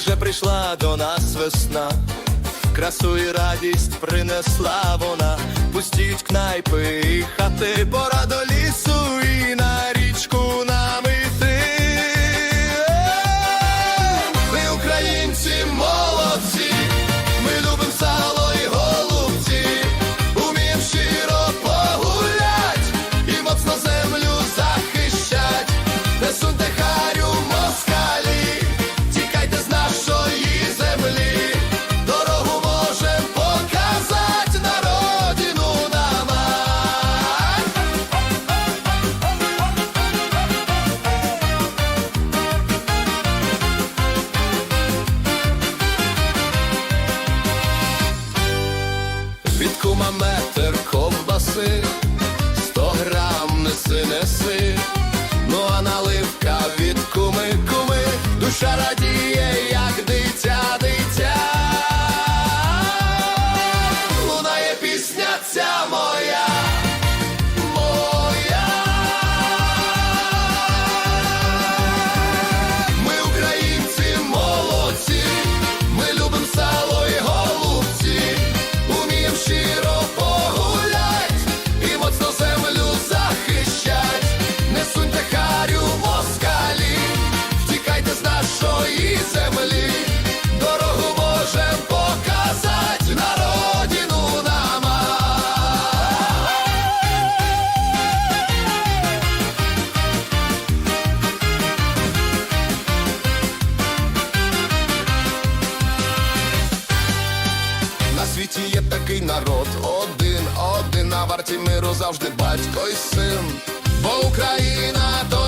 уже прийшла до нас весна, красу і радість принесла вона, пустіть кнайпи і хати пора до ліс. на метр ковбаси. світі є такий народ, один, один на варті миру завжди батько і син, бо Україна то.